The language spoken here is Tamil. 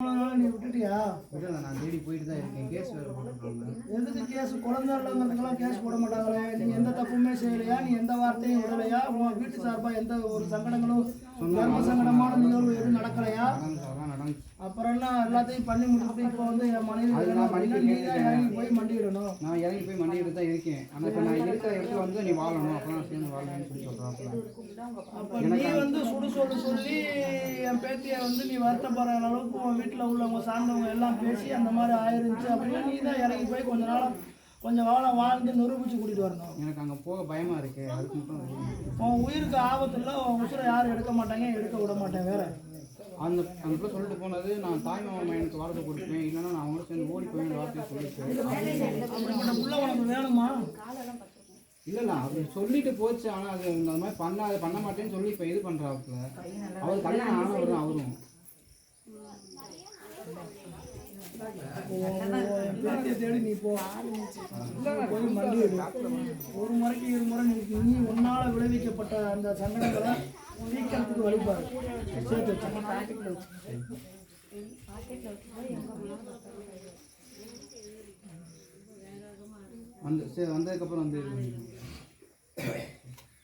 நீ விட்டுட்டியா? விடல நான் தேடி போயிட்டு தான் இருக்கேன். கேஸ் வேறு போட்டுருக்காங்க. எதுக்கு கேஸ்? குழந்தை இல்லைங்கிறதுக்கெல்லாம் கேஸ் போட மாட்டாங்களே. நீ எந்த தப்புமே செய்யலையா? நீ எந்த வார்த்தையும் விடலையா? உன் வீட்டு சார்பா எந்த ஒரு சங்கடங்களும் தர்ம சங்கடமான நிகழ்வு எதுவும் நடக்கலையா? அப்புறம் என்ன? எல்லாத்தையும் பண்ணி முடிச்சுட்டு இப்போ வந்து என் மனைவி நீ தான் இறங்கி போய் மண்டியிடணும். நான் இறங்கி போய் மண்டிட்டு தான் இருக்கேன். ஆனால் இப்போ நான் இருக்கிற இடத்துல வந்து நீ வாழணும். அப்போ நான் சேர்ந்து அப்போ நீ வந்து சுடு சொல்லு சொல்லி என் பேத்தியை வந்து நீ வருத்தப்படுற அளவுக்கு உன் வீட்டில் உள்ளவங்க சார்ந்தவங்க எல்லாம் பேசி அந்த மாதிரி ஆயிருந்துச்சு அப்படின்னா நீ தான் இறங்கி போய் கொஞ்ச நாள் கொஞ்சம் காலம் வாழ்ந்து நிரூபிச்சு கூட்டிட்டு வரணும். எனக்கு அங்கே போக பயமாக இருக்கு. அதுக்கு மட்டும். உன் உயிருக்கு ஆபத்து இல்லை உன் உசுரை யாரும் எடுக்க மாட்டாங்க எடுக்க விட மாட்டேன் வேற. அந்த அந்த பிள்ளை சொல்லிட்டு போனது நான் தாய் மாமா எனக்கு வார்த்தை கொடுப்பேன். இல்லைன்னா நான் அவங்களோட சேர்ந்து ஓடி போய் வார்த்தையை சொல்லிட்டு அப்படிப்பட்ட புள்ள உனக்கு வேணுமா? இல்லை அவர் சொல்லிட்டு போச்சு. ஆனால் அது அந்த மாதிரி பண்ணாத பண்ண மாட்டேன்னு சொல்லி இப்போ இது பண்ணுறாப்புல அவர் கல்யாணம் ஆனவர் தான் அவரும். தேடி நீ போ போய் ஒரு முறைக்கு இரு முறை நீ உன்னால் விளைவிக்கப்பட்ட அந்த சங்கடங்களை சீக்கிரத்துக்கு வழிபாடு சேர்த்து வச்சு. வந்து சரி வந்ததுக்கப்புறம் வந்து